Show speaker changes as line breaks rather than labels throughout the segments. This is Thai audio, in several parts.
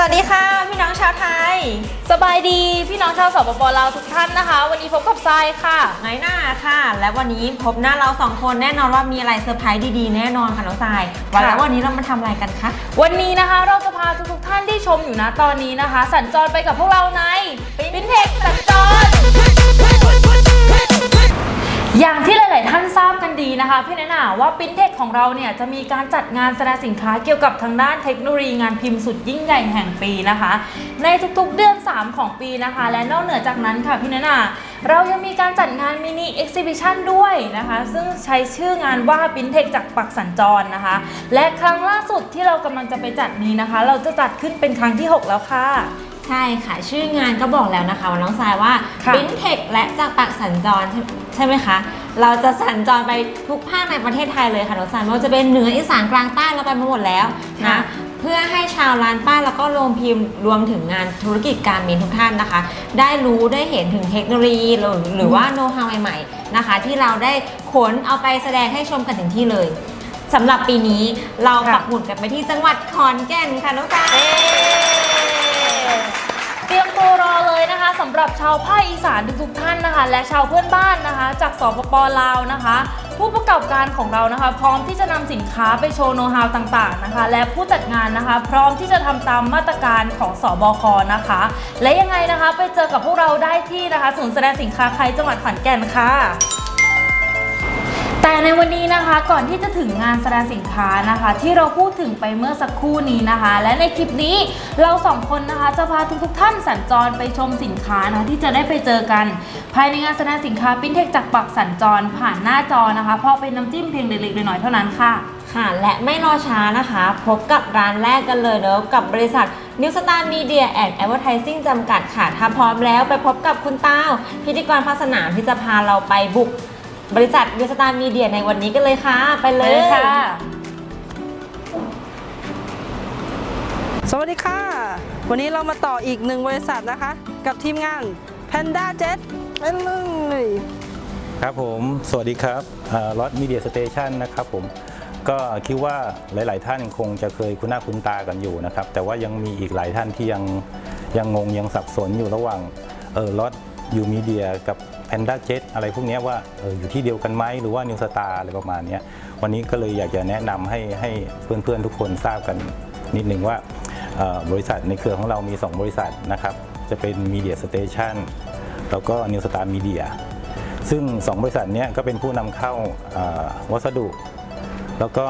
สวัสดีค่ะ พี่น้องชาวไทย
สบายดีพี่น้องชาวสปปลาวทุกท่านนะคะ วันนี้พบกับทรายค่ะ
น้อยหน้าค่ะ และวันนี้พบหน้าเราสองคนแน่นอนว่ามีอะไรเซอร์ไพรส์ดีๆแน่นอนค่ะน้องทรายวันแล้ววันนี้เรามาทำอะไรกันคะ
วันนี้นะคะเราจะพาทุกๆท่านที่ชมอยู่นะตอนนี้นะคะ สัญจรไปกับพวกเราในฟินเทคสัญจร อย่างที่หลาย ๆ ท่านทราบกันดีนะคะ พี่แนะนาว่าปินเทคของเราเนี่ยจะมีการจัดงานแสดงสินค้าเกี่ยวกับทางด้านเทคโนโลยีงานพิมพ์สุดยิ่งใหญ่แห่งปีนะคะ ในทุก ๆ เดือน 3 ของปีนะคะ และนอกเหนือจากนั้นค่ะพี่แนะนาเรายังมีการจัดงานมินิเอ็กซิบิชันด้วยนะคะ ซึ่งใช้ชื่องานว่าปินเทคจากปักสัญจรนะคะ และครั้งล่าสุดที่เรากำลังจะไปจัดนี้นะคะ เราจะจัดขึ้นเป็นครั้งที่ 6 แล้วค่ะ
ใช่ค่ะ ชื่องานก็บอกแล้วนะคะว่าน้องทรายว่า
ค่ะ
บินเทคและจากปักสัญจรใช่ใช่ไหมคะ เราจะสัญจรไปทุกภาคในประเทศไทยเลยค่ะน้องทรายไม่ว่าจะเป็นเหนืออีสานกลางใต้เราไปมาหมดแล้ว
ค่ะ
นะเพื่อให้ชาวร้านป้ายแล้วก็โรงพิมพ์รวมถึงงานธุรกิจการมินทุกท่านนะคะ ได้รู้ได้เห็นถึงเทคโนโลยีหรือหรือว่าโน้ตฮาวใหม่ๆนะคะ ที่เราได้ขนเอาไปแสดงให้ชมกันถึงที่เลยสำหรับปีนี้เรา
ค่ะ
ปักหมุดกันไปที่จังหวัดขอนแก่นค่ะน้องทราย
เตรียมตัวรอเลยนะคะสำหรับชาวภาคอีสานทุกๆท่านนะคะ และชาวเพื่อนบ้านนะคะ จากสปปลาวนะคะ ผู้ประกอบการของเรานะคะ พร้อมที่จะนำสินค้าไปโชว์โน้ตฮาวต่างๆนะคะ และผู้จัดงานนะคะ พร้อมที่จะทำตามมาตรการของสบคนะคะ และยังไงนะคะไปเจอกับพวกเราได้ที่นะคะศูนย์แสดงสินค้าไทยจังหวัดขอนแก่นค่ะ แต่ในวันนี้นะคะก่อนที่จะถึงงานแสดงสินค้านะคะ ที่เราพูดถึงไปเมื่อสักครู่นี้นะคะ และในคลิปนี้เราสองคนนะคะจะพาทุกๆท่านสัญจรไปชมสินค้านะคะที่จะได้ไปเจอกัน ภายในงานแสดงสินค้าปิ้นเทคจากปักสัญจรผ่านหน้าจอนะคะเพราะเป็นน้ำจิ้มเพียงเล็กๆน้อยๆเท่านั้นค่ะ
ค่ะ และไม่รอช้านะคะ พบกับร้านแรกกันเลยเนอะกับบริษัท New Star Media and Advertising จำกัดค่ะ ถ้าพร้อมแล้วไปพบกับคุณต้าวพิธีกรภาคสนามที่จะพาเราไปบุก บริษัท New Star Media ในวันนี้กันเลยค่ะไป
ไป
เล
เลยยค่ะ
สวัสดีค่ะ วันนี้เรามาต่ออีกหนึ่งบริษัทนะคะ กับทีมงาน Panda Jet ไปเลย
ครับผม สวัสดีครับรถมีเดียสเตชันนะครับผม ก็คิดว่าหลาย ๆ ท่านคงจะเคยคุ้นหน้าคุ้นตากันอยู่นะครับ แต่ว่ายังมีอีกหลายท่านที่ยังยังงงยังสับสนอยู่ระหว่างเออรถยูมีเดียกับ Panda Jet อะไรพวกนี้ว่าอออยู่ที่เดียวกันไหมหรือว่า New Star อะไรประมาณนี้วันนี้ก็เลยอยากจะแนะนำให้ให้เพื่อนๆทุกคนทราบกันนิดนึงว่าบริษัทในเครือของเรามี 2 บริษัทนะครับ จะเป็น Media Station แล้วก็ New Star Media ซึ่ง 2 บริษัทเนี้ยก็เป็นผู้นำเข้าวัสดุ แล้วก็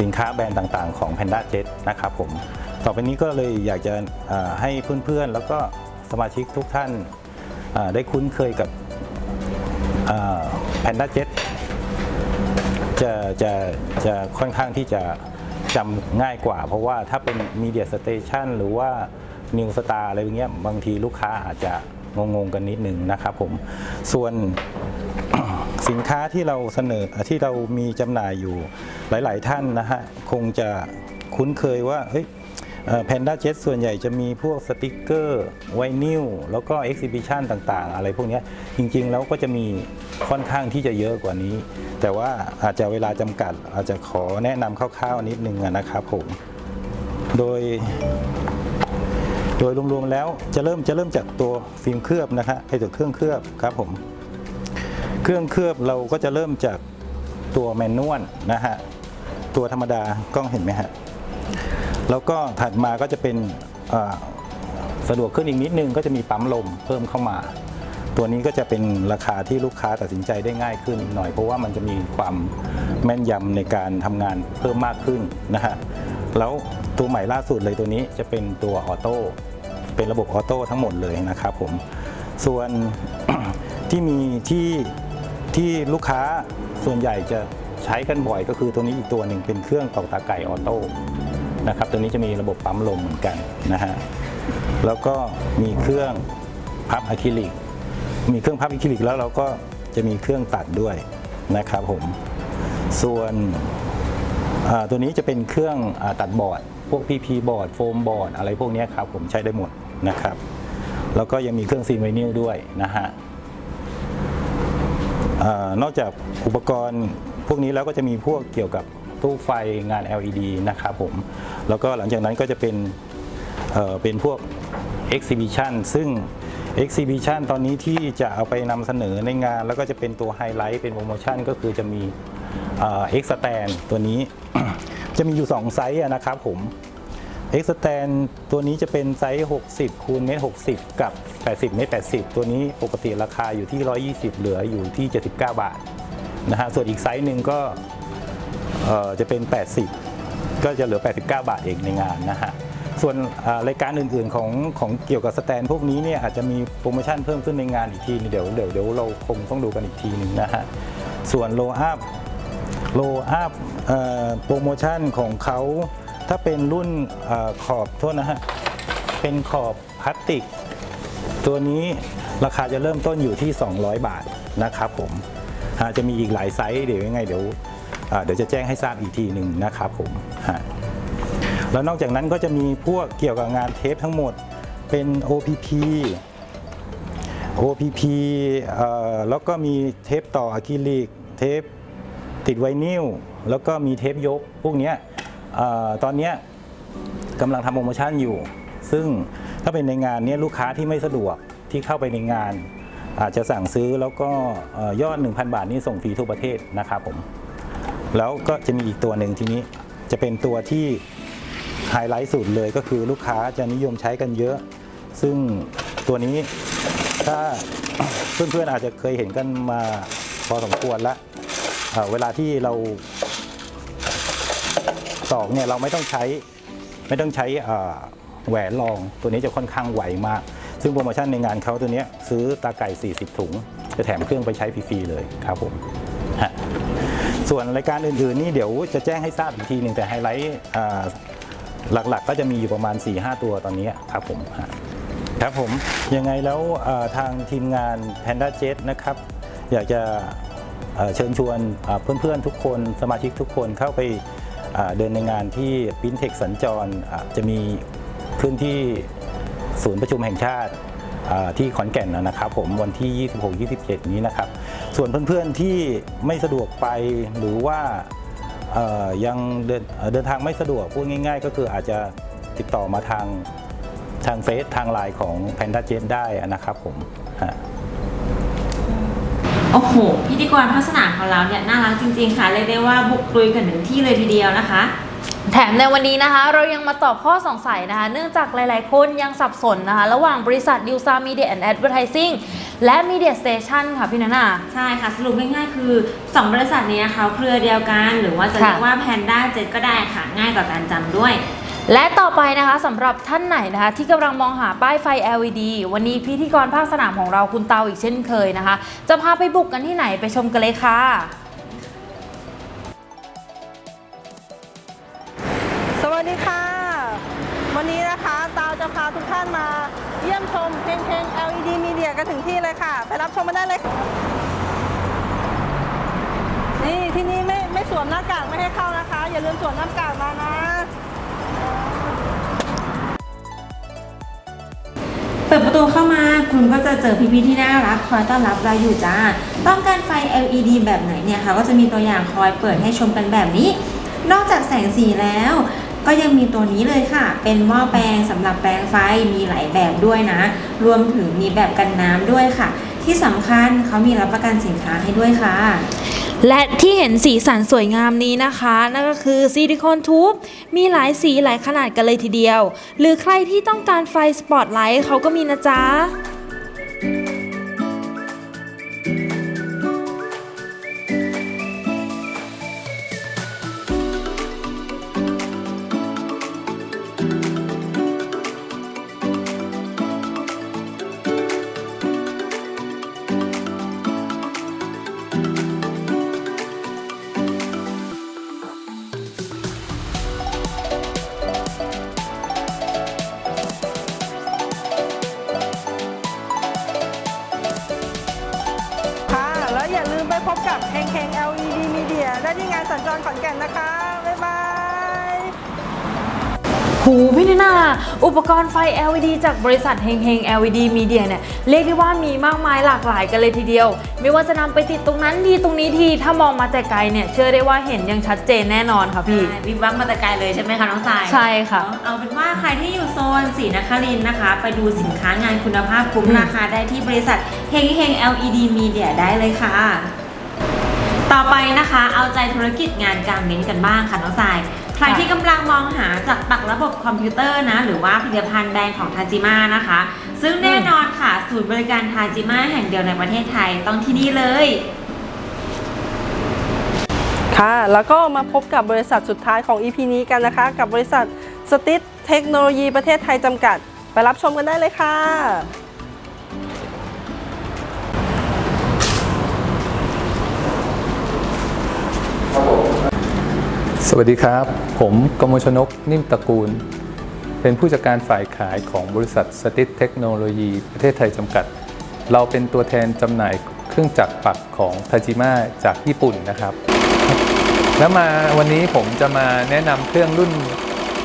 สินค้าแบรนด์ต่างๆ ของ Panda Jet นะครับผม ต่อไปนี้ก็เลยอยากจะเอ่อให้เพื่อนๆ แล้วก็สมาชิกทุกท่านได้คุ้นเคยกับ เอ่อ Panda Jet จะจะจะค่อนข้างที่จะจำง่ายกว่า เพราะว่าถ้าเป็น Media Station หรือว่า New Star อะไรอย่างเงี้ยบางทีลูกค้าอาจจะงงๆกันนิดนึงนะครับผม ส่วนสินค้าที่เราเสนอที่เรามีจำหน่ายอยู่หลาย ๆ ท่านนะฮะ คงจะคุ้นเคยว่าเฮ้ย แพนด้าเจ็ตส่วนใหญ่จะมีพวกสติกเกอร์ไวนิลแล้วก็เอ็กซิบิชันต่างๆ อะไรพวกนี้จริงๆ แล้วก็จะมีค่อนข้างที่จะเยอะกว่านี้ แต่ว่าอาจจะเวลาจำกัด อาจจะขอแนะนำคร่าวๆนิดนึงนะครับผม โดย โดยรวมๆแล้วจะเริ่มจะเริ่มจากตัวฟิล์มเคลือบนะฮะไอตัวเครื่องเคลือบครับผม เครื่องเคลือบเราก็จะเริ่มจากตัวแมนนวลนะฮะตัวธรรมดากล้องเห็นไหมฮะ แล้วก็ถัดมาก็จะเป็นสะดวกขึ้นอีกนิดนึงก็จะมีปั๊มลมเพิ่มเข้ามา ตัวนี้ก็จะเป็นราคาที่ลูกค้าตัดสินใจได้ง่ายขึ้นหน่อยเพราะว่ามันจะมีความแม่นยำในการทำงานเพิ่มมากขึ้นนะฮะแล้วตัวใหม่ล่าสุดเลยตัวนี้จะเป็นตัวออโต้เป็นระบบออโต้ทั้งหมดเลยนะครับผมส่วนที่มีที่ที่ลูกค้าส่วนใหญ่จะใช้กันบ่อยก็คือตัวนี้อีกตัวหนึ่งเป็นเครื่องตอกตาไก่ออโต้ นะครับตัวนี้จะมีระบบปั๊มลมเหมือนกันนะฮะแล้วก็มีเครื่องพับอะคริลิก มีเครื่องพับอะคริลิกแล้วเราก็จะมีเครื่องตัดด้วยนะครับผม ส่วนตัวนี้จะเป็นเครื่องอตัดบอร์ด พวก PP บอร์ดโฟมบอร์ดอะไรพวกนี้ครับผมใช้ได้หมดนะครับ แล้วก็ยังมีเครื่องซีนไวนิลด้วยนะฮะอนอกจากอุปกรณ์พวกนี้แล้วก็จะมีพวกเกี่ยวกับ ตู้ไฟงาน LED นะครับผม แล้วก็หลังจากนั้นก็จะเป็นเเป็นพวก Exhibition ซึ่ง Exhibition ตอนนี้ที่จะเอาไปนำเสนอในงาน แล้วก็จะเป็นตัวไฮไลท์เป็นโปรโมชั่นก็คือจะมีเอ่อ X Stand ตัวนี้ จะมีอยู่ 2 ไซส์นะครับผม X Stand ตัวนี้จะเป็นไซส์ 60คูณเมตร60 กับ 80เมตร80 ตัวนี้ปกติราคาอยู่ที่ 120 เหลืออยู่ที่ 79 บาทนะฮะส่วนอีกไซส์หนึ่งก็ จะเป็น 80 ก็จะเหลือ 89 บาทเองในงานนะฮะส่วนรายการอื่นๆของของเกี่ยวกับสแตนพวกนี้เนี่ยอาจจะมีโปรโมชั่นเพิ่มขึ้นในงานอีกทีนึงเดี๋ยวเดี๋ยวเดี๋ยวเราคงต้องดูกันอีกทีหนึงนะฮะส่วนโลอัพโลอัพโปรโมชั่นของเขาถ้าเป็นรุ่นอขอบโทษนะฮะเป็นขอบพลาสติก ตัวนี้ราคาจะเริ่มต้นอยู่ที่ 200 บาทนะครับผมจะมีอีกหลายไซส์เดี๋ยวยังไงเดี๋ยว เดี๋ยวจะแจ้งให้ทราบอีกทีหนึ่งนะครับผมแล้วนอกจากนั้นก็จะมีพวกเกี่ยวกับงานเทปทั้งหมดเป็น OPP OPP แล้วก็มีเทปต่ออะคริลิกเทปติดไวนิลแล้วก็มีเทปยก พวกนี้ตอนนี้กำลังทำโปรโมชั่นอยู่ ซึ่งถ้าเป็นในงานนี้ลูกค้าที่ไม่สะดวกที่เข้าไปในงาน อาจจะสั่งซื้อแล้วก็ออยอด 1,000 บาทนี่ส่งฟรีทั่วประเทศนะครับผม แล้วก็จะมีอีกตัวหนึ่งทีนี้จะเป็นตัวที่ไฮไลท์สุดเลยก็คือลูกค้าจะนิยมใช้กันเยอะ ซึ่งตัวนี้ถ้าเพื่อนๆอาจจะเคยเห็นกันมาพอสมควรล้วเเวลาที่เราสองเนี่ยเราไม่ต้องใช้ไม่ต้องใช้แหวนรองตัวนี้จะค่อนข้างไหวมาก ซึ่งโปรโมชั่นในงานเขาตัวนี้ซื้อตาไก่ 40 ถุง จะแถมเครื่องไปใช้ฟรีๆเลยครับผมฮะ ส่วนรายการอื่นๆนี่เดี๋ยวจะแจ้งให้ทราบอีกทีหนึ่งแต่ไฮไลท์หลักๆ ก็จะมีอยู่ประมาณ 4-5 ตัวตอนนี้ครับผมครับผมยังไงแล้วทางทีมงาน Panda Jet นะครับ อยากจะเชิญชวนเพื่อนๆทุกคนสมาชิกทุกคนเข้าไปเดินในงานที่ p i n t e c h สัญจรจะมีขึ้นที่ศูนย์ประชุมแห่งชาติที่ขอนแก่นนะครับผมวันที่ 26-27 นี้นะครับ ส่วนเพื่อนๆที่ไม่สะดวกไปหรือว่าเอ่อยังเดินเอ่อเดินทางไม่สะดวกพูดง่าย ๆ ก็คืออาจจะติดต่อมาทางทางเฟซทางไลน์ของ Panda Jet ได้นะครับผมฮะ
โอ้โหพิธีกรภาคสนามของเราเนี่ยน่ารักจริง ๆ ค่ะเรียกได้ว่าบุกลุยกันถึงที่เลยทีเดียวนะคะ
แถมในวันนี้นะคะ เรายังมาตอบข้อสงสัยนะคะ เนื่องจากหลายๆคนยังสับสนนะคะ ระหว่างบริษัทดิวซามีเดียแอนด์แอดเวอร์ทิซิ่ง และมีเดียสเตชันค่ะพี่นานา
ใช่ค่ะ สรุปง่ายๆคือ 2 บริษัทนี้นะคะเครือเดียวกัน หรือว่าจะ
ค่ะ
เรียกว่า Panda Jet ก็ได้ค่ะ ง่ายต่อการจำด้วย
และต่อไปนะคะสำหรับท่านไหนนะคะ ที่กำลังมองหาป้ายไฟ LED วันนี้พิธีกรภาคสนามของเราคุณเตาอีกเช่นเคยนะคะ จะพาไปบุกกันที่ไหนไปชมกันเลยค่ะ
สวัสดีค่ะ วันนี้นะคะตาวจะพาทุกท่านมา เยี่ยมชมเพงเพง LED Media กันถึงที่เลยค่ะ ไปรับชมมาได้เลย นี่ที่นี่ไม่ไม่สวมหน้ากากไม่ให้เข้านะคะ อย่าลืมสวมหน้ากากมานะ
เปิดประตูเข้ามาคุณก็จะเจอพี่ๆที่น่ารักคอยต้อนรับเราอยู่จ้า ต้องการไฟ LED แบบไหนเนี่ยค่ะก็จะมีตัวอย่างคอยเปิดให้ชมกันแบบนี้ นอกจากแสงสีแล้ว ก็ยังมีตัวนี้เลยค่ะ เป็นหม้อแปลงสำหรับแปลงไฟมีหลายแบบด้วยนะ รวมถึงมีแบบกันน้ำด้วยค่ะ ที่สำคัญเขามีรับประกันสินค้าให้ด้วยค่ะ
และที่เห็นสีสันสวยงามนี้นะคะ นั่นก็คือซิลิโคนทูบมีหลายสีหลายขนาดกันเลยทีเดียว หรือใครที่ต้องการไฟสปอตไลท์เขาก็มีนะจ๊ะ
ไปพบกับเพลงเพลง LED Media ได้ที่งานสัญจรขอนแก่นนะคะ บ๊ายบาย
โหหูพี่นนาอุปกรณ์ไฟ LED จากบริษัทเฮงเฮง LED Media เนี่ยเรียกได้ว่ามีมากมายหลากหลายกันเลยทีเดียว ไม่ว่าจะนำไปติดตรงนั้นทีตรงนี้ทีถ้ามองมาแต่ไกลเนี่ยเชื่อได้ว่าเห็นอย่างชัดเจนแน่นอนค่ะพี่
ใช่วิบวับมาแต่ไกลเลยใช่ไหมคะน้องสาย
ใช่ค่ะ
เอาเอาเป็นว่าใครที่อยู่โซนศรีนครินทร์นะคะ ไปดูสินค้างานคุณภาพคุ้ม
อืม
ราคาได้ที่บริษัทเฮงเฮง LED Media ได้เลยค่ะ ต่อไปนะคะเอาใจธุรกิจงานการเม้นกันบ้างค่ะน้องสาย ใครที่กำลังมองหาจากปักระบบคอมพิวเตอร์นะ หรือว่าผลิตภัณฑ์แบรนด์ของทาจิมานะคะ ซึ่งแน่นอนค่ะ ศูนย์บริการทาจิมาแห่งเดียวในประเทศไทยต้องที่นี่เลย
ค่ะ แล้วก็มาพบกับบริษัทสุดท้ายของ EP นี้กันนะคะ กับบริษัทสติทเทคโนโลยีประเทศไทยจำกัด ไปรับชมกันได้เลยค่ะ
สวัสดีครับ ผมกมลชนกนิ่มตระกูล เป็นผู้จัดการฝ่ายขายของบริษัทสติทเทคโนโลยีประเทศไทยจำกัด เราเป็นตัวแทนจำหน่ายเครื่องจักรปักของทาจิม a จากญี่ปุ่นนะครับ แล้วมาวันนี้ผมจะมาแนะนำเครื่องรุ่น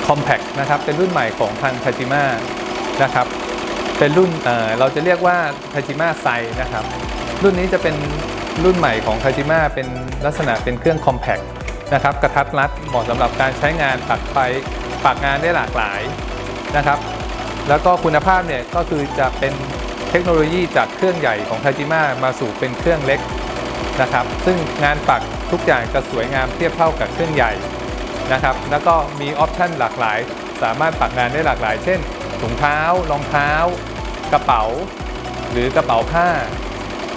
Compact นะครับ เป็นรุ่นใหม่ของทางทาจิม a นะครับ เป็นรุ่นเเราจะเรียกว่าทาจิม a ไซนะครับ รุ่นนี้จะเป็นรุ่นใหม่ของทาจิม a เป็นลักษณะเป็นเครื่อง Compact นะครับกระทัดรัดเหมาะสำหรับการใช้งานปักไฟปักงานได้หลากหลายนะครับ แล้วก็คุณภาพเนี่ยก็คือจะเป็นเทคโนโลยีจากเครื่องใหญ่ของทาจิม a มาสู่เป็นเครื่องเล็กนะครับ ซึ่งงานปักทุกอย่างจะสวยงามเทียบเท่ากับเครื่องใหญ่นะครับ แล้วก็มีออปชันหลากหลาย สามารถปักงานได้หลากหลาย เช่นถุงเท้ารองเท้า กระเป๋า หรือกระเป๋าผ้า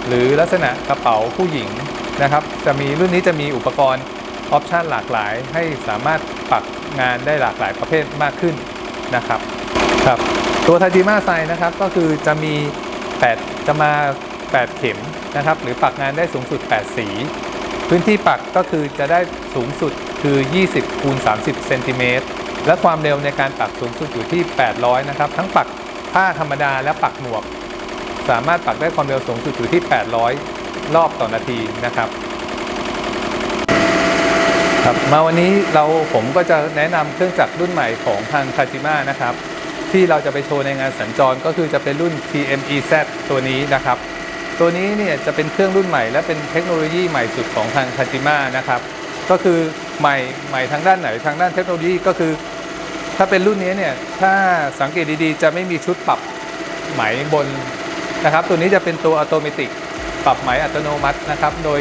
หรือลักษณะกระเป๋าผู้หญิงนะครับ จะมีรุ่นนี้จะมีอุปกรณ์ ออปชันหลากหลายให้สามารถปักงานได้หลากหลายประเภทมากขึ้นนะครับครับตัวทาจิมาไซนะครับก็คือจะมี 8 จะมา 8 เข็มนะครับ หรือปักงานได้สูงสุด 8 สี พื้นที่ปักก็คือจะได้สูงสุดคือ 20คูณ30เซนติเมตรและความเร็วในการปักสูงสุดอยู่ที่ 800 นะครับ ทั้งปักผ้าธรรมดาและปักหมวก สามารถปักได้ความเร็วสูงสุดอยู่ที่ 800 รอบต่อนาทีนะครับ ครับมาวันนี้เราผมก็จะแนะนำเครื่องจักรรุ่นใหม่ของทางคาจิม a นะครับ ที่เราจะไปโชว์ในงานสัญจรก็คือจะเป็นรุ่น TMEZ ตัวนี้นะครับ ตัวนี้เนี่ยจะเป็นเครื่องรุ่นใหม่ และเป็นเทคโนโลยีใหม่สุดของทางคาจิม a นะครับ ก็คือใหม่ใหม่ทางด้านไหนทางด้านเทคโนโลยีก็คือ ถ้าเป็นรุ่นนี้เนี่ยถ้าสังเกตดีๆ จะไม่มีชุดปรับไหมบนนะครับ ตัวนี้จะเป็นตัวอัตโนมัติปรับไหมอัตโนมัตินะครับ โดย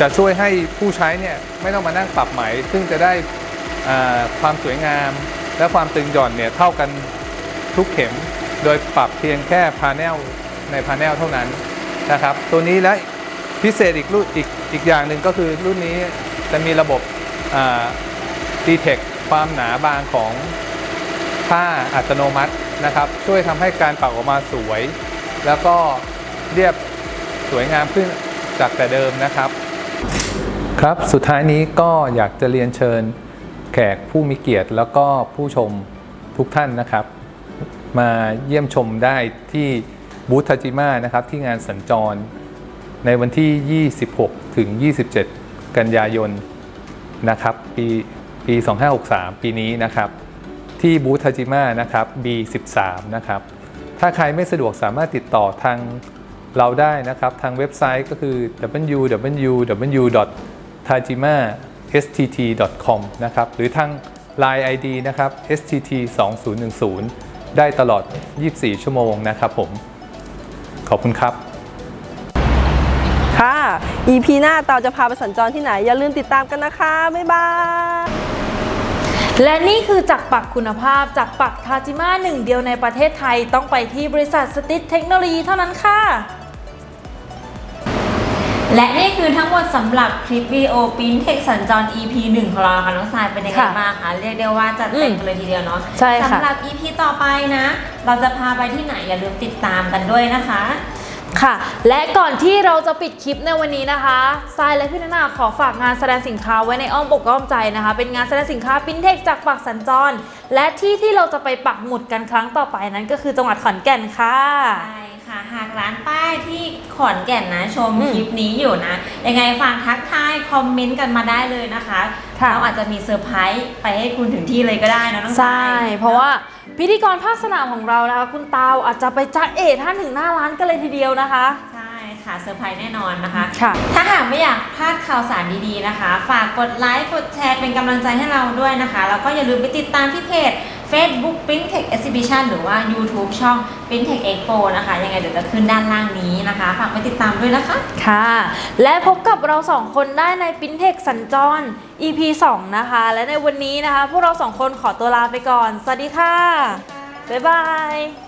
จะช่วยให้ผู้ใช้เนี่ยไม่ต้องมานั่งปรับไหม ซึ่งจะได้ความสวยงาม และความตึงหย่อนเนี่ยเท่ากันทุกเข็ม โดยปรับเพียงแค่พาเนลในพาเนลเท่านั้นนะครับ ตัวนี้และพิเศษอีกรุ่นอีกอีกอย่างหนึ่งก็คือรุ่นนี้จะมีระบบดีเทคความหนาบางของผ้าอัตโนมัตินะครับ ช่วยทำให้การปักออกมาสวย แล้วก็เรียบสวยงามขึ้นจากแต่เดิมนะครับ ครับ สุดท้ายนี้ก็อยากจะเรียนเชิญแขกผู้มีเกียรติ แล้วก็ผู้ชมทุกท่านนะครับ มาเยี่ยมชมได้ที่บูธทาจิมานะครับที่งานสัญจร ในวันที่ 26 ถึง 27 กันยายนนะครับ ปีปี 2563 ปีนี้นะครับ ที่บูธทาจิมานะครับ B13 นะครับ ถ้าใครไม่สะดวกสามารถติดต่อทางเราได้นะครับ ทางเว็บไซต์ก็คือ www www.tajima.stt.com นะครับหรือทาง Line ID นะครับ stt 2010 ได้ตลอด 24 ชั่วโมงนะครับผม ขอบคุณครับ
ค่ะ EP หน้าเตาจะพาไปสัญจรที่ไหน อย่าลืมติดตามกันนะคะ บ๊ายบาย
และนี่คือจักรปักคุณภาพจักรปักทาจิมาหนึ่งเดียวในประเทศไทยต้องไปที่บริษัทสติทเทคโนโลยีเท่านั้นค่ะ
และนี่คือทั้งหมดสำหรับคลิปวิดีโอปิ้นเทคสัญจร EP 1 ของเราค่ะน้องสายเป็นยังไง
ค่ะ
บ้างคะเรียกได้ว่าจัดเต็ม
อืม
กันเลยทีเดียวเนาะ
ใช่ค่ะ
สำหรับ EP ต่อไปนะ เราจะพาไปที่ไหนอย่าลืมติดตามกันด้วยนะคะ
ค่ะ และก่อนที่เราจะปิดคลิปในวันนี้นะคะทรายและพี่นานาขอฝากงานแสดงสินค้าไว้ในอ้อมอกอ้อมใจนะคะ เป็นงานแสดงสินค้าปิ้นเทคจากปักสัญจร และที่ที่เราจะไปปักหมุดกันครั้งต่อไปนั้นก็คือจังหวัดขอนแก่นค่ะ
ใช่ค่ะ หากร้านป้าย ได้ที่ขอนแก่นนะชม
อืม
คลิปนี้อยู่นะ ยังไงฝากทักทายคอมเมนต์กันมาได้เลยนะคะ
ค่ะ
เราอาจจะมีเซอร์ไพรส์ไปให้คุณถึงที่เลยก็ได้นะน้อง
ใช่
ทย
เพราะว่าพิธีกรภาคสนามของเรานะคะ คุณตาวอาจจะไปจ้าเอท่านถึงหน้าร้านกันเลยทีเดียวนะคะ
ใช่ค่ะเซอร์ไพรส์แน่นอนนะคะ
ค่ะ
ถ้าหากไม่อยากพลาดข่าวสารดีๆนะคะ ฝากกดไลค์ กดแชร์เป็นกำลังใจให้เราด้วยนะคะ แล้วก็อย่าลืมไปติดตามที่เพจ Facebook p r i n t e c h Exhibition หรือว่า YouTube ช่อง p r i n t e c h Expo นะคะ ยังไงเดี๋ยวจะขึ้นด้านล่างนี้นะคะ ฝากไปติดตามด้วยนะคะ
ค่ะ และพบกับเราสองคนได้ในปินเทคสัญจร EP 2 นะคะ และในวันนี้นะคะ พวกเราสองคนขอตัวลาไปก่อน สวัสดีค่ะ บ๊ายบาย